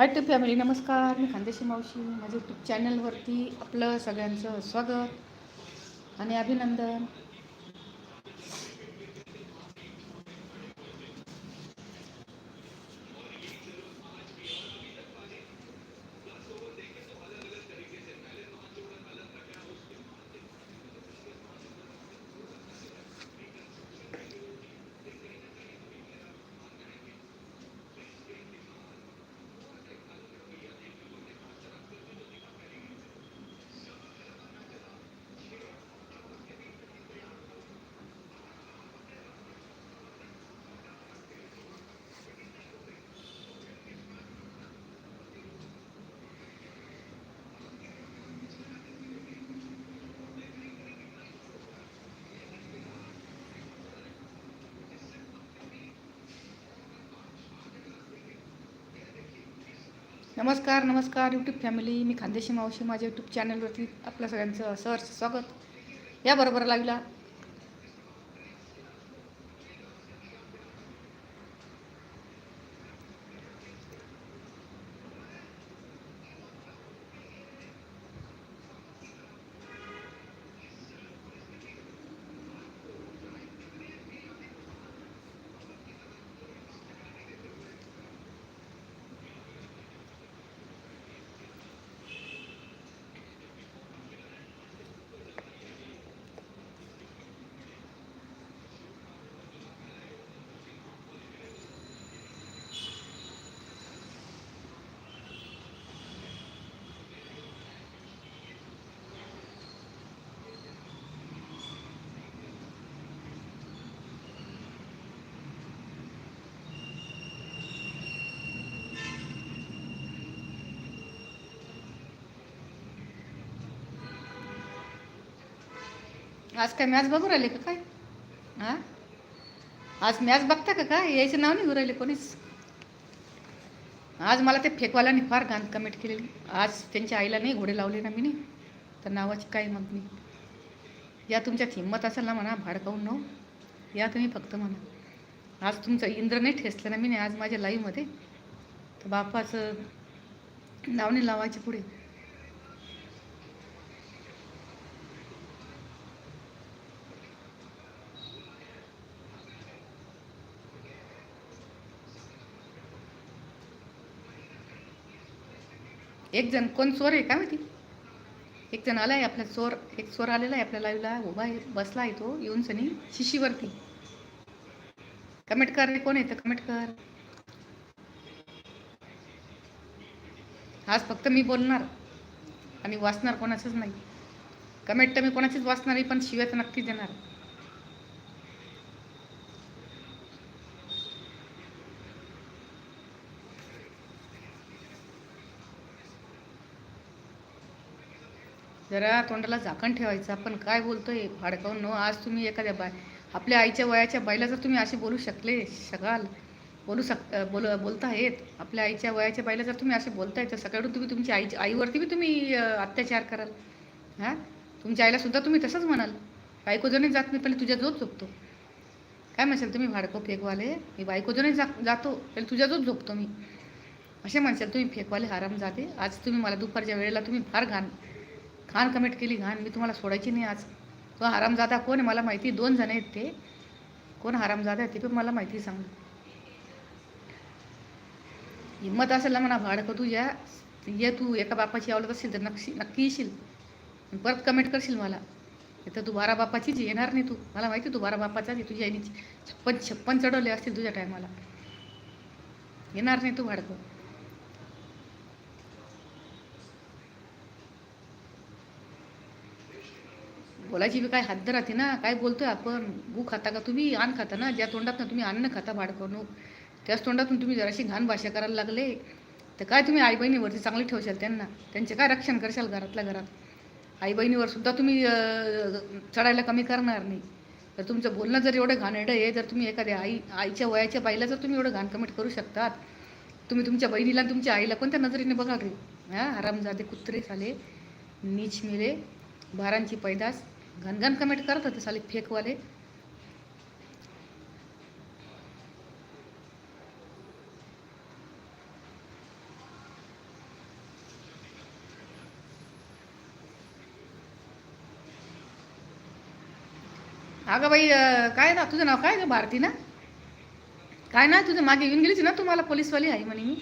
High to family नमस्कार. मी खानदेशी मावशी. माझ्या यूट्यूब चॅनलवरती आपलं सगळ्यांचं स्वागत आणि अभिनंदन. नमस्कार नमस्कार यूट्यूब फॅमिली मी खानदेशी मावशी. माझ्या यूट्यूब चॅनलवरती आपल्या सगळ्यांचं सहर्ष स्वागत. या बरोबर लागला आज काय मॅच बघू राहिले का काय? हां? आज मॅच बघता का काय? यायचं नाव नाही घेऊ राहिले कोणीच. आज मला ते फेकवाल्याने फार घाण कमेंट केलेली. आज त्यांच्या आईला नाही घोडे लावले ना मी नाही तर नावाची काय मग मी? या तुमच्यात हिंमत असेल ना म्हणा भाडकावून नो या तुम्ही फक्त म्हणा. आज तुमचं इंद्र नाही ठेसलं ना मी नाही आज माझ्या लाईव्हमध्ये तर बापाचं नाव नाही लावायचे पुढे. एक जण कोण चोर आहे का माहिती? एक जण आलाय आपला चोर एक चोर आलेला आहे आपल्या लाईव्हला उभा आहे बसला आहे तो येऊन सनी शिशीवरती. कमेंट कर रे कोण आहे तर कमेंट कर. आज फक्त मी बोलणार. आणि वाचणार कोणाचंच नाही. कमेंट तर मी कोणाचीच वाचणार नाही पण शिव्या तर नक्कीच देणार. जरा तोंडाला झाकण ठेवायचं आपण काय बोलतोय? भाडकावून नो आज तुम्ही एखाद्या बाय आपल्या आईच्या वयाच्या बाईला जर तुम्ही असे बोलू शकले शकाल बोलू शक बोल बोलतायत आपल्या आईच्या वयाच्या बाईला जर तुम्ही असे बोलताय तर सकाळून तुम्ही तुमच्या आईच्या आईवरती बी तुम्ही अत्याचार कराल. हां? तुमच्या आईलासुद्धा तुम्ही तसंच म्हणाल. बायको जणी जात नाही पहिले तुझ्या जोच झोपतो. काय म्हणशाल तुम्ही भाडकं फेकवाले? मी बायको जणी जा जातो पहिले तुझ्या जोच झोपतो मी. असे म्हणशाल तुम्ही फेकवाले आराम जाते आज तुम्ही मला दुपारच्या वेळेला तुम्ही फार घाण घाण कमेंट केली घाण मी तुम्हाला सोडायची नाही आज. तो हरामजादा कोण आहे? मला माहिती दोन जण आहेत ते. कोण हरामजादा आहे ते पण मला माहिती सांग. हिंमत असेल ना म्हणा भाडकं या ये तू एका बापाची आवडत असेल तर नक्की नक्की येशील. परत कमेंट करशील मला. तर तू बारा बापाचीच येणार नाही तू. मला माहिती तू बारा बापाचाच आहे तुझ्या आईने छप्पन छप्पन चढवले असतील तुझ्या टायमाला येणार नाही तू भाडकं. बोलायची बी काय हद्द राहते ना? काय बोलतोय आपण? गू खाता का तुम्ही? अन्न खाता ना? ज्या तोंडातनं तुम्ही अन्न खाता भाडकवणूक त्याच तोंडातून तुम्ही जराशी घाण भाषा करायला लागले. तर काय तुम्ही आई बहिणीवरती चांगली ठेवशाल त्यांना? त्यांचे काय रक्षण करशाल घरातल्या घरात? आई बहिणीवर सुद्धा तुम्ही चढायला कमी करणार नाही. तर तुमचं बोलणं जर एवढं घाणेडं आहे जर तुम्ही एखाद्या आई आईच्या वयाच्या बाईला जर तुम्ही एवढं घाण कमेंट करू शकतात तुम्ही तुमच्या बहिणीला तुमच्या आईला कोणत्या नजरेने बघा रे हां? हरामजादे कुत्रे झाले नीच मिले बारांची पैदास घनघन कमेंट करत होते साली फेकवाले. अगं बाई काय ना तुझं नाव काय ग भारती ना? काय नाही तुझं मागे येऊन गेलीच ना तुम्हाला पोलीसवाली आहे म्हणे मी.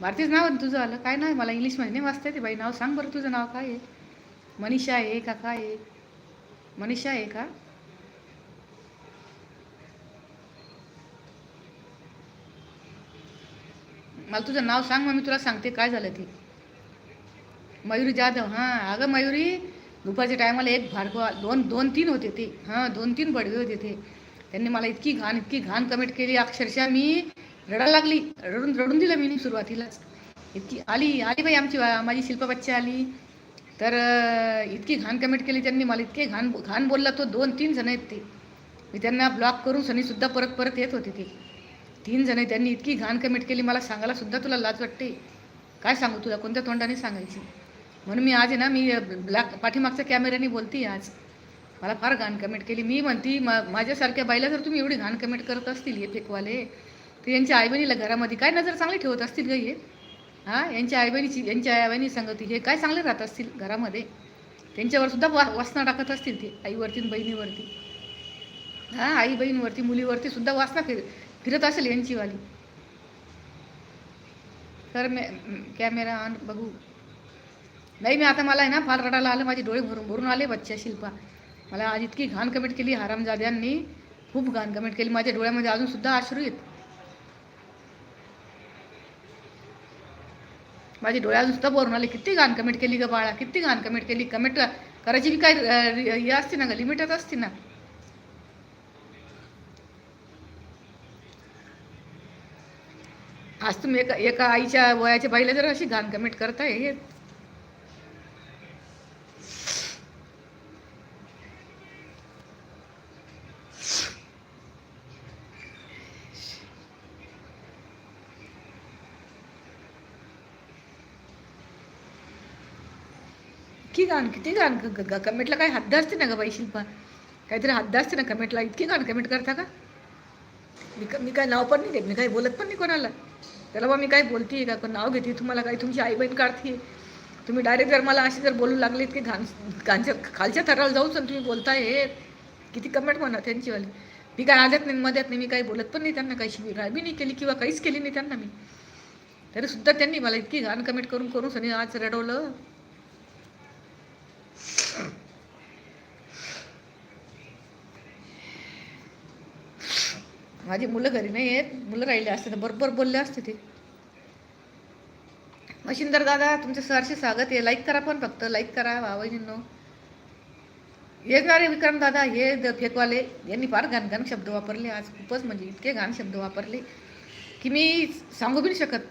भारतीच नाव तुझं आलं. काय नाही मला इंग्लिशमध्ये नाही वाचता येते बाई. नाव सांग बरं तुझं नाव काय आहे? मनीषा आहे का काय आहे? मनीषा आहे का? मला तुझं नाव सांग मग मी तुला सांगते काय झालं ते. मयुरी जाधव हां. अगं मयुरी दुपारच्या टायमाला एक भाडकं दोन दोन तीन होते ते. हां दोन तीन बडवे होते ते. त्यांनी मला इतकी घाण इतकी घाण कमेंट केली. अक्षरशः मी रडायला लागली. रडून रडून दिलं मी सुरुवातीलाच. इतकी आली आली बाई आमची माझी शिल्पा बच्चा आली. तर इतकी घाण कमेंट केली त्यांनी मला. इतके घाण घाण बोलला तो. दोन तीन जण आहेत ते. मी त्यांना ब्लॉक करून सनीसुद्धा परत परत येत होते ते. तीन जण आहेत त्यांनी. इतकी घाण कमेंट केली मला सांगायला सुद्धा तुला लाज वाटते? काय सांगू तुला? कोणत्या तोंडाने सांगायची? म्हणून मी आज आहे ना मी ब्लॅक पाठीमागच्या कॅमेऱ्याने बोलते आज. मला फार घाण कमेंट केली. मी म्हणती मा माझ्यासारख्या बाईला जर तुम्ही एवढी घाण कमेंट करत असतील हे फेकवाले तर यांच्या आईबहिणीला घरामध्ये काय नजर चांगली ठेवत असतील ग हे? हां यांच्या आईबहिणीची यांच्या आईबाईनी संगती हे काय चांगले राहत असतील घरामध्ये? त्यांच्यावर सुद्धा वा वासना टाकत असतील ते आईवरती बहिणीवरती. हां आई बहिणीवरती मुलीवरती सुद्धा वासना फिर फिरत असेल यांचीवाली. तर मे कॅमेरा ऑन बघू. नाही मी आता मला आहे ना फार रडायला आलं माझे डोळे भरून भरून आले बच्चा शिल्पा. मला आज इतकी घाण कमेंट केली हरामजाद्यांनी. खूप घाण कमेंट केली माझ्या डोळ्यामध्ये अजूनसुद्धा आश्रू येत. आहेत माझी डोळे अजून सुद्धा भरून आले किती घाण कमेंट केली ग बाळा किती घाण कमेंट केली. कमेंट करायची बी काय हे असते ना ग लिमिटच असते ना. आज तुम्ही एका एका आईच्या वयाच्या बाईला जर अशी घाण कमेंट करताय हे इतकी घाण किती घाण कमेंटला काही हद्द असते ना ग बाई शिल्पा? काहीतरी हद्द असते ना कमेंटला. इतकी घाण कमेंट करता का? मी का मी काय नाव पण नाही देत मी काही बोलत पण नाही कोणाला. त्याला बा मी काय बोलते का? पण नाव घेते तुम्हाला काही तुमची आई बहीण काढते तुम्ही डायरेक्ट जर मला अशी जर बोलू लागलीत की घाण घाणच्या खालच्या थराला जाऊन सण तुम्ही बोलताय. हे किती कमेंट म्हणा त्यांचीवाली. मी काय आल्यात नाही मध्यात नाही मी काही बोलत पण नाही त्यांना काही शिवी बी नाही केली किंवा काहीच केली नाही त्यांना मी. तरी सुद्धा त्यांनी मला इतकी घाण कमेंट करून करून सनी आज रडवलं. माझी मुलं घरी नाही आहेत. मुलं राहिले असते तर बरोबर बोलले असते ते. मशिंदर दादा तुमचे सरशी स्वागत आहे. लाईक करा पण फक्त. लाईक करा भावजींनो येणारे विक्रम दादा हे द फेकवाले. यांनी फार घाण शब्द वापरले. आज खूपच म्हणजे इतके घाण शब्द वापरले की मी सांगू बी नाही शकत.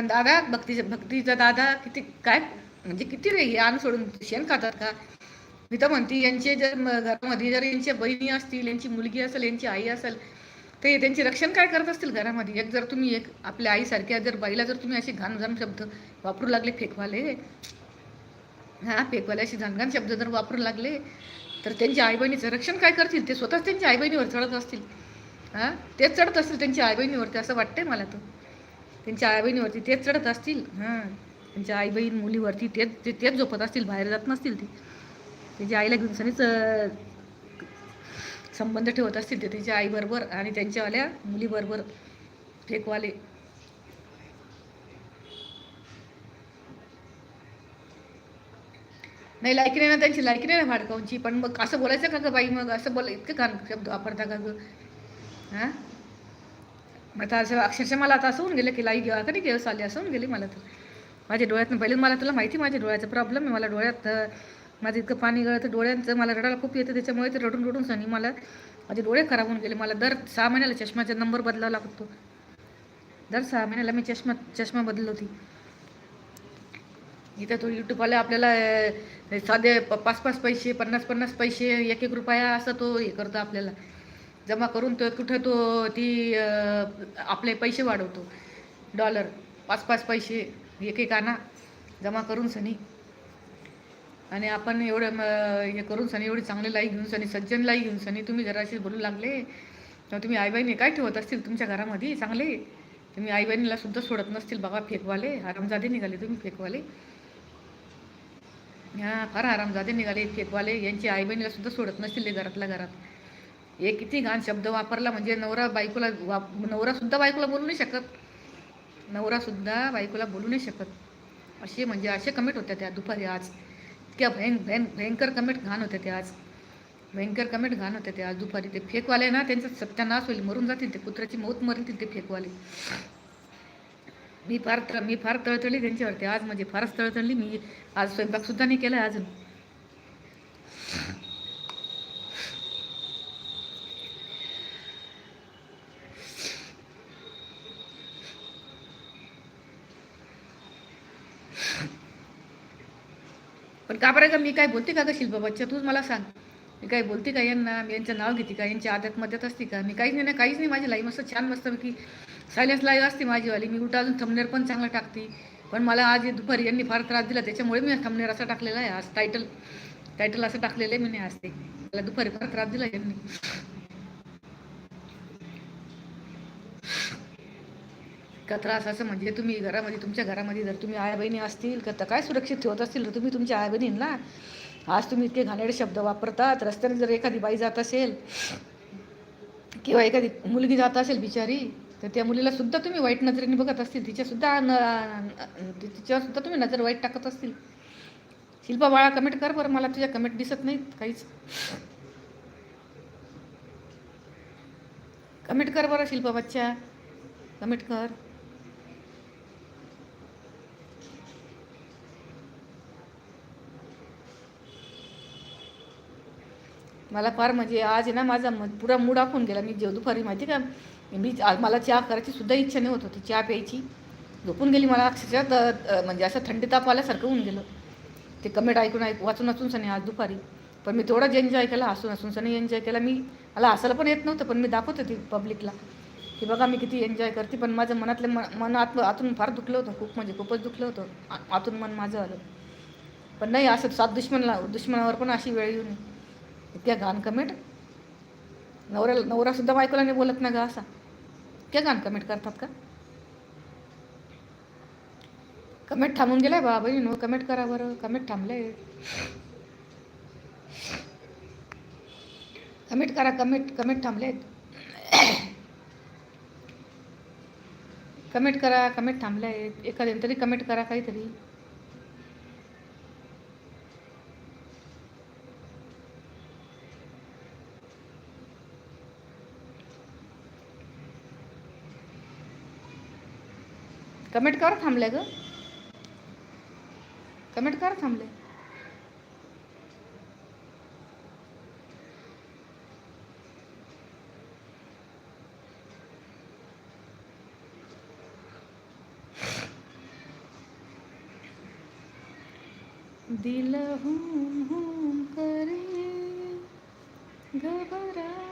पण दादा भक्तीचा भक्तीचा दादा किती काय? म्हणजे किती रे आण सोडून शेण खातात का? मी तर म्हणते यांचे जर घरामध्ये जर यांच्या बहिणी असतील यांची मुलगी असेल यांची आई असेल ते त्यांचे रक्षण काय करत असतील घरामध्ये? एक जर तुम्ही एक आपल्या आईसारख्या जर बाईला जर तुम्ही असे घाण घाण शब्द वापरू लागले फेकवाले हां फेकवाले असे घाणघान शब्द जर वापरू लागले तर त्यांच्या आई बहिणीचं रक्षण काय करतील? ते स्वतःच त्यांच्या आई बहिणीवर चढत असतील. हां तेच चढत असतील त्यांच्या आई बहिणीवरती असं वाटतंय मला तर. त्यांच्या आई बहिणीवरती तेच चढत असतील. हां. त्यांच्या आई बहीण मुलीवरती तेच ते तेच झोपत असतील बाहेर जात नसतील ते. त्याच्या आईला घेऊन सनीच संबंध ठेवत असतील ते त्याच्या आईबरोबर आणि त्यांच्यावाल्या मुलीबरोबर फेकवाले नाही लायकी नाही ना त्यांची लायकी नाही ना भाडकाऊंची पण मग असं बोलायचं का गं बाई? मग असं बोला इतकं घाण शब्द वापरता का गं? हां? मग आता असं अक्षरशः मला आता असं होऊन गेलं की लाई घेवा कधी दिवस आले असं होऊन गेली मला तर. माझ्या डोळ्यातनं पहिले मला तुला माहिती आहे माझ्या डोळ्याचा प्रॉब्लेम आहे. मला डोळ्यात माझं इतकं पाणी गळतं डोळ्यांचं मला रडायला खूप येतं त्याच्यामुळे ते रडून रडून सनी मला माझे डोळे खराब होऊन गेले. मला दर सहा महिन्याला चष्म्याचा नंबर बदलावा लागतो. दर सहा महिन्याला मी चष्मा चष्मा बदलवती इथं तो यूट्यूबवाला आपल्याला साधे प- पाच पाच पैसे पन्नास पन्नास पैसे एक एक रुपया असं तो हे करतो आपल्याला. जमा करून तो कुठं तो ती आपले पैसे वाढवतो. डॉलर पाच पाच पैसे एक एक आणा जमा करून सनी. आणि आपण एवढं हे करून सनी एवढी चांगली लाई घेऊन सनी सज्जनलाई घेऊन सनी तुम्ही घराशी बोलू लागले तर तुम्ही आई काय ठेवत असतील तुमच्या घरामध्ये? चांगले? तुम्ही आई सुद्धा सोडत नसतील बाबा फेकवाले. आरामजादे निघाले तुम्ही फेकवाले. हां फार आरामजादे निघाले फेकवाले. यांची आई सुद्धा सोडत नसतील घरातल्या घरात. एक किती घाण शब्द वापरला म्हणजे नवरा बायकोला वाप नवरासुद्धा बायकोला बोलू नाही शकत. नवरासुद्धा बायकोला बोलू नाही शकत. असे म्हणजे असे कमेंट होत्या त्या दुपारी आज. इतक्या भयं भयं भयंकर कमेंट घाण होत्या त्या आज. भयंकर कमेंट घाण होते त्या आज दुपारी. ते फेकवाले ना त्यांचा सत्यानाश होईल मरून जातील ते कुत्र्याची मौत मरतील ते फेकवाले. मी फार तळ मी फार तळतळली त्यांच्यावरती. आज म्हणजे फारच तळतळली. मी आज स्वयंपाकसुद्धा नाही केला अजून. का बरं का मी काय बोलते का ग शिल्पाबाच्या तूच मला सांग. मी काय बोलते का यांना? मी यांचं नाव घेते का? यांच्या आदत मध्यात असते का? मी काहीच नाही ना काहीच नाही माझी लाईफ. मस्त छान मस्त की सायलेन्स लाईव्ह असते माझीवाली मी उलटा अजून थंबनेर पण चांगला टाकते. पण मला आज दुपारी यांनी फार त्रास दिला. त्याच्यामुळे मी थंबनेर असा टाकलेला आहे. आज टायटल टायटल असं टाकलेलं आहे मी नाही आज ते. मला दुपारी फार त्रास दिला यांनी. इतका त्रास असं म्हणजे तुम्ही घरामध्ये तुमच्या घरामध्ये जर तुम्ही आया बहिणी असतील का तर काय सुरक्षित ठेवत असतील तर तुम्ही तुमच्या आया बहिणींना आज तुम्ही इतके घाणेरडे शब्द वापरतात रस्त्याने जर एखादी बाई जात असेल किंवा एखादी मुलगी जात असेल बिचारी तर त्या मुलीला सुद्धा तुम्ही वाईट नजरेने बघत असतील तिच्यासुद्धा न तिच्यावरसुद्धा तुम्ही नजर वाईट टाकत असतील. शिल्पा बाळा कमेंट कर बरं मला तुझ्या कमेंट दिसत नाहीत काहीच. कमेंट कर बरं शिल्पा बच्चा. कमेंट कर. मला फार म्हणजे आज आहे ना माझा म- पुरा मूड आखून गेला. मी जेव दुपारी माहिती का? मी मला चहा करायची सुद्धा इच्छा नाही होत होती. चहा प्यायची. झोपून गेली मला. अक्षरशः म्हणजे असं थंडी ताप आल्यासारखं होऊन गेलं. ते कमेंट ऐकून ऐक वाचून वाचून सनी आज दुपारी. पण मी तेवढाच एन्जॉय केला. हसून हसून सनी एन्जॉय केला. मी मला हसायला पण येत नव्हतं पण मी दाखवत होती पब्लिकला की बघा मी किती एन्जॉय करते. पण माझं मनातलं मन मन आत आतून फार दुखलं होतं. खूप म्हणजे खूपच दुखलं होतं. आतून मन माझं आलं. पण नाही असं सात दुश्मनला दुश्मनावर पण अशी वेळ येऊन इतक्या घाण कमेंट? नवऱ्याला नवरासुद्धा बायकोला नाही बोलत ना ग असा. इतक्या घाण कमेंट करतात का? कमेंट थांबून गेलाय बा बहिणी कमेंट करा बरं. कमेंट थांबले कमेंट करा कमेंट कमेंट थांबलेत. कमेंट करा कमेंट थांबले आहेत एखाद्याने तरी कमेंट करा काहीतरी. कमेंट कर थांबले ग. कमेंट कर थांबले. दिल हुम हुम करे घबरा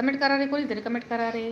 कमेंट करा रे कोणीतरी कमेंट करा रे